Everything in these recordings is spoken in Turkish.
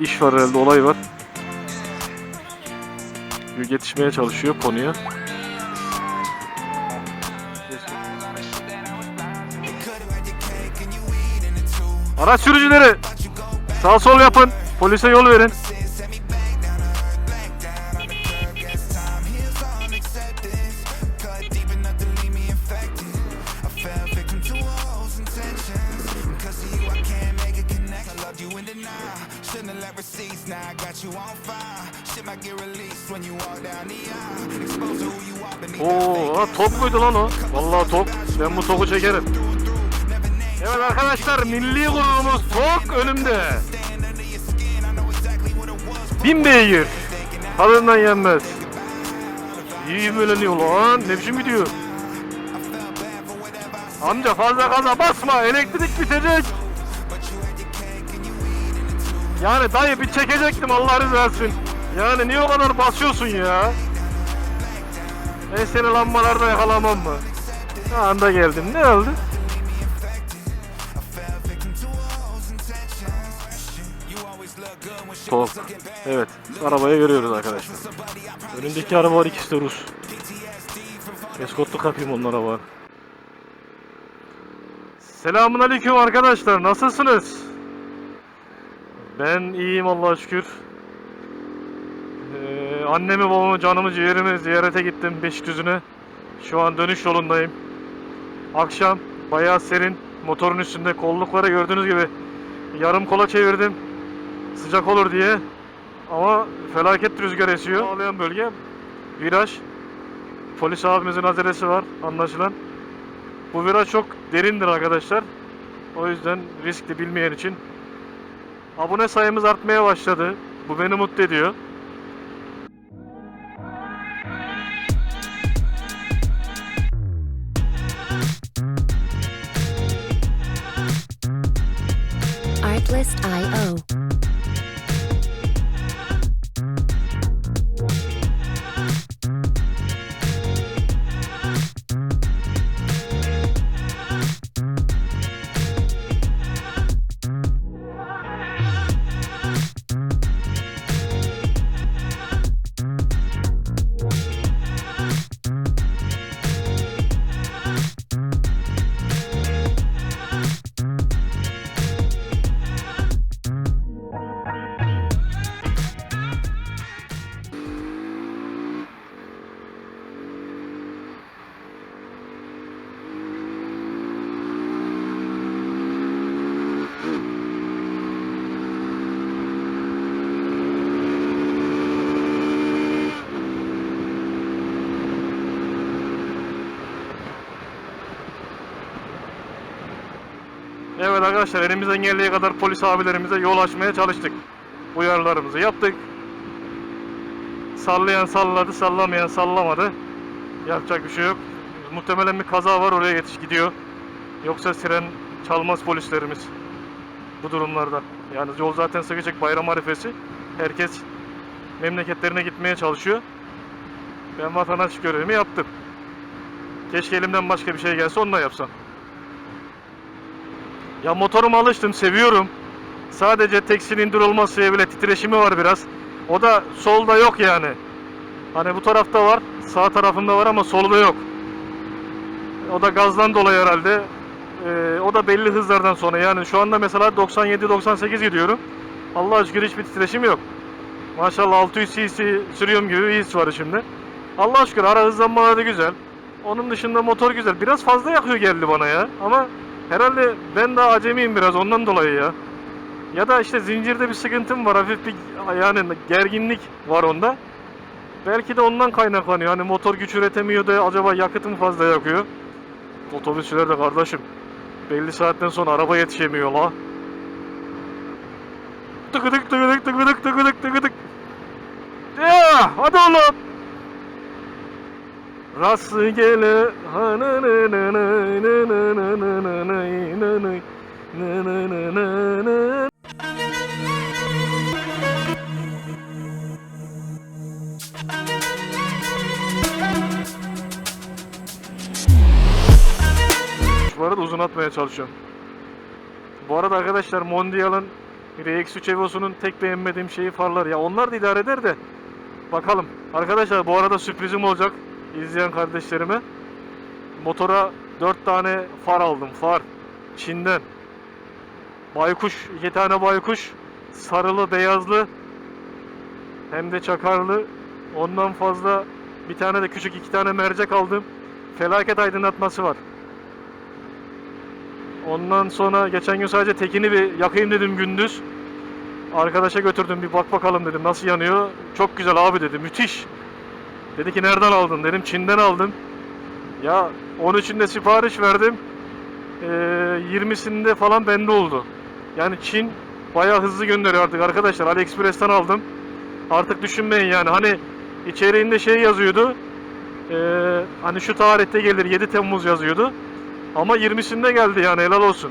iş var herhalde olay var. Yetişmeye çalışıyor konuya. Araç sürücüleri sağ sol yapın. Polise yol verin. Let receipts, now I got you on fire. Shit might get released when you walk down the aisle. Exposed to who you are beneath Oo, ha, top muydu lan o? Vallahi top. Ben bu topu çekerim. Evet arkadaşlar milli gururumuz tok önümde. Bin beygir. Tadından yenmez. İyi böleniyor lan. Ne biçim gidiyor? Amca fazla gaza basma. Elektrik bitecek. Yani dayı bir çekecektim Allah razı versin. Yani niye o kadar basıyorsun ya? Ben seni lambalarda yakalamam mı? Ha, anda geldim. Ne oldu? Top. Evet. Arabayı görüyoruz arkadaşlar. Önündeki araba var ikisi de Rus. Eskotlu kapayım onlara var. Selamun aleyküm arkadaşlar. Nasılsınız? Ben iyiyim Allah'a şükür. Ee, annemi babamı canımı ciğerimi ziyarete gittim Beşikdüzü'ne. Şu an dönüş yolundayım. Akşam bayağı serin. Motorun üstünde kollukları gördüğünüz gibi yarım kola çevirdim. Sıcak olur diye. Ama felaket rüzgar esiyor. Ağlayan bölge viraj. Polis abimizin acelesi var anlaşılan. Bu viraj çok derindir arkadaşlar. O yüzden riskli bilmeyen için. Abone sayımız artmaya başladı. Bu beni mutlu ediyor. Artlist.io. Evet arkadaşlar elimizden geldiği kadar polis abilerimize yol açmaya çalıştık. Uyarılarımızı yaptık. Sallayan salladı, sallamayan sallamadı. Yapacak bir şey yok. Muhtemelen bir kaza var oraya yetiş gidiyor. Yoksa siren çalmaz polislerimiz bu durumlarda. Yani yol zaten sıkışık bayram arifesi. Herkes memleketlerine gitmeye çalışıyor. Ben vatandaş görevimi yaptım. Keşke elimden başka bir şey gelse onu da yapsam. Ya motoruma alıştım, seviyorum. Sadece tek silindir olması bile titreşimi var biraz. O da solda yok yani. Hani bu tarafta var, sağ tarafında var ama solda yok. O da gazdan dolayı herhalde. Ee, o da belli hızlardan sonra. Yani şu anda mesela 97-98 gidiyorum. Allah'a şükür hiçbir titreşim yok. Maşallah 600 cc sürüyorum gibi bir his var şimdi. Allah'a şükür ara hızlanmaları güzel. Onun dışında motor güzel. Biraz fazla yakıyor geldi bana ya. Ama herhalde ben daha acemiyim biraz ondan dolayı ya. Ya da işte zincirde bir sıkıntım var. Hafif bir yani gerginlik var onda. Belki de ondan kaynaklanıyor. Hani motor güç üretemiyor da acaba yakıtı mı fazla yakıyor? Otobüsçüler de kardeşim. Belli saatten sonra araba yetişemiyor la. Tıkıdık tıkıdık tıkıdık tıkıdık tıkıdık. Ya hadi oğlum. Rastgele bu arada uzun atmaya çalışıyorum. Bu arada arkadaşlar Mondial'ın RX3 Evo'sunun tek beğenmediğim şeyi farlar. Ya onlar da idare eder de bakalım. Arkadaşlar bu arada sürprizim olacak izleyen kardeşlerime. Motora 4 tane far aldım. Far. Çin'den. Baykuş. iki tane baykuş. Sarılı, beyazlı. Hem de çakarlı. Ondan fazla bir tane de küçük iki tane mercek aldım. Felaket aydınlatması var. Ondan sonra geçen gün sadece tekini bir yakayım dedim gündüz. Arkadaşa götürdüm bir bak bakalım dedim nasıl yanıyor. Çok güzel abi dedi müthiş. Dedi ki nereden aldın dedim Çin'den aldım. Ya 13'ünde sipariş verdim. Ee, 20'sinde falan bende oldu. Yani Çin bayağı hızlı gönderiyor artık arkadaşlar. AliExpress'ten aldım. Artık düşünmeyin yani hani içeriğinde şey yazıyordu. Ee, hani şu tarihte gelir 7 Temmuz yazıyordu. Ama 20'sinde geldi yani helal olsun.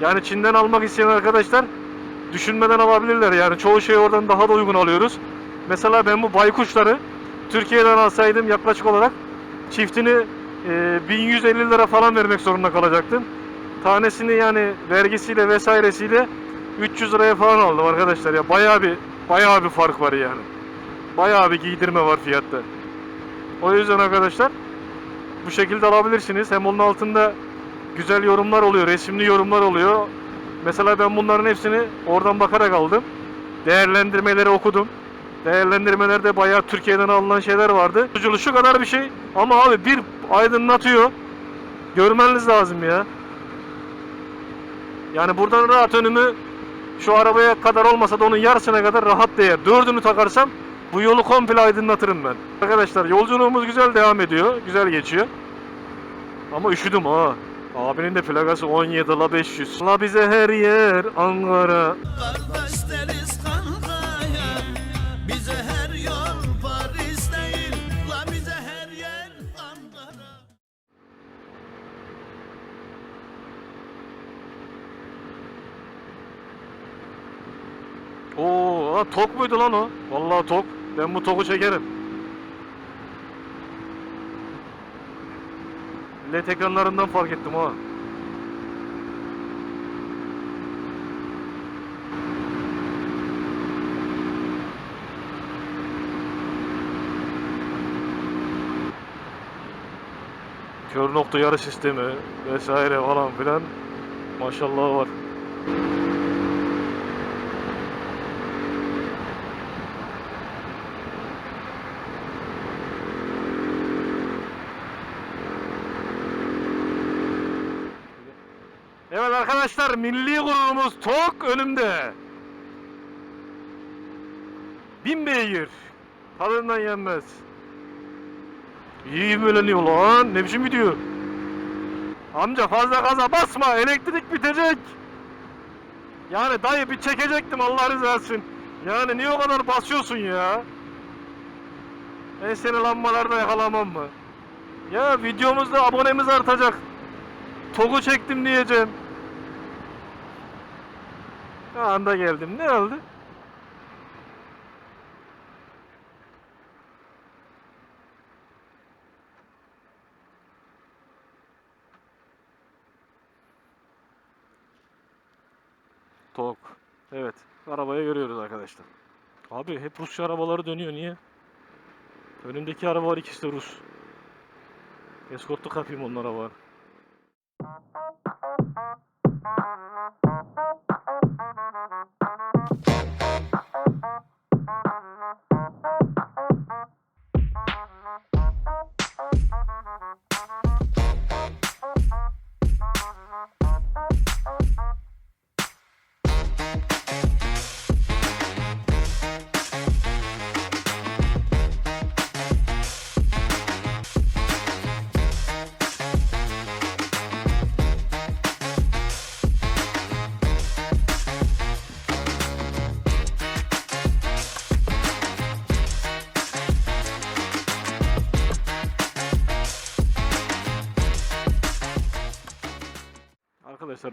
Yani Çin'den almak isteyen arkadaşlar düşünmeden alabilirler yani çoğu şeyi oradan daha da uygun alıyoruz. Mesela ben bu baykuşları Türkiye'den alsaydım yaklaşık olarak çiftini e, 1150 lira falan vermek zorunda kalacaktım. Tanesini yani vergisiyle vesairesiyle 300 liraya falan aldım arkadaşlar ya bayağı bir bayağı bir fark var yani. Bayağı bir giydirme var fiyatta. O yüzden arkadaşlar bu şekilde alabilirsiniz. Hem onun altında güzel yorumlar oluyor, resimli yorumlar oluyor. Mesela ben bunların hepsini oradan bakarak aldım. Değerlendirmeleri okudum. Değerlendirmelerde bayağı Türkiye'den alınan şeyler vardı. Şu kadar bir şey ama abi bir aydınlatıyor. Görmeniz lazım ya. Yani buradan rahat önümü şu arabaya kadar olmasa da onun yarısına kadar rahat değer. Dördünü takarsam bu yolu komple aydınlatırım ben. Arkadaşlar yolculuğumuz güzel devam ediyor. Güzel geçiyor. Ama üşüdüm ha. Abinin de plakası 17 la 500. La bize her yer Ankara. Kardeş Ha, tok muydu lan o? Vallahi tok. Ben bu toku çekerim. LED ekranlarından fark ettim ha. Kör nokta yarı sistemi vesaire falan filan maşallah var. Evet arkadaşlar milli gururumuz tok önümde. Bin beygir. Tadından yenmez. İyi ivmeleniyor lan. Ne biçim gidiyor? Amca fazla gaza basma. Elektrik bitecek. Yani dayı bir çekecektim Allah rızası için. Yani niye o kadar basıyorsun ya? Ben seni lambalarda yakalamam mı? Ya videomuzda abonemiz artacak. Togu çektim diyeceğim. Anda geldim. Ne oldu? Tok. Evet. Arabayı görüyoruz arkadaşlar. Abi hep Rusça arabaları dönüyor. Niye? Önümdeki araba var ikisi de Rus. Eskortluk yapayım onlara var.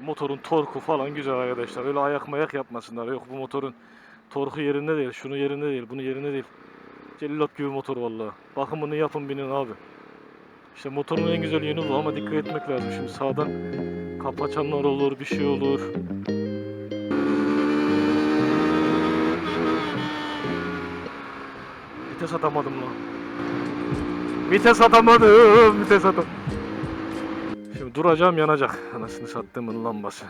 motorun torku falan güzel arkadaşlar. Öyle ayak mayak yapmasınlar. Yok bu motorun torku yerinde değil, şunu yerinde değil, bunu yerinde değil. Cellop gibi motor vallahi. Bakın bunu yapın binin abi. İşte motorun en güzel yönü bu ama dikkat etmek lazım. Şimdi sağdan kapaçanlar olur, bir şey olur. Vites atamadım lan. Vites atamadım, vites atamadım. Duracağım yanacak. Anasını sattığımın lambası.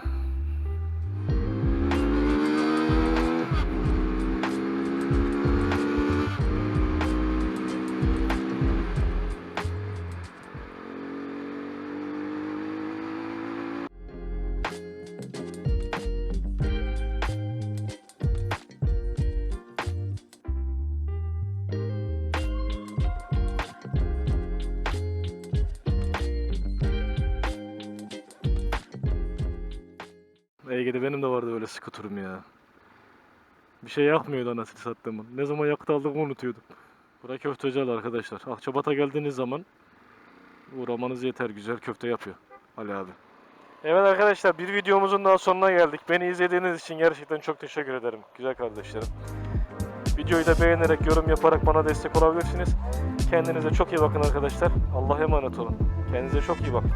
Ege'de benim de vardı öyle skuterim ya. Bir şey yakmıyordu anasını sattığımın. Ne zaman yaktı aldığımı unutuyordum. Bura köfteci arkadaşlar. Akçabat'a geldiğiniz zaman uğramanız yeter. Güzel köfte yapıyor Ali abi. Evet arkadaşlar bir videomuzun daha sonuna geldik. Beni izlediğiniz için gerçekten çok teşekkür ederim. Güzel kardeşlerim. Videoyu da beğenerek, yorum yaparak bana destek olabilirsiniz. Kendinize çok iyi bakın arkadaşlar. Allah'a emanet olun. Kendinize çok iyi bakın.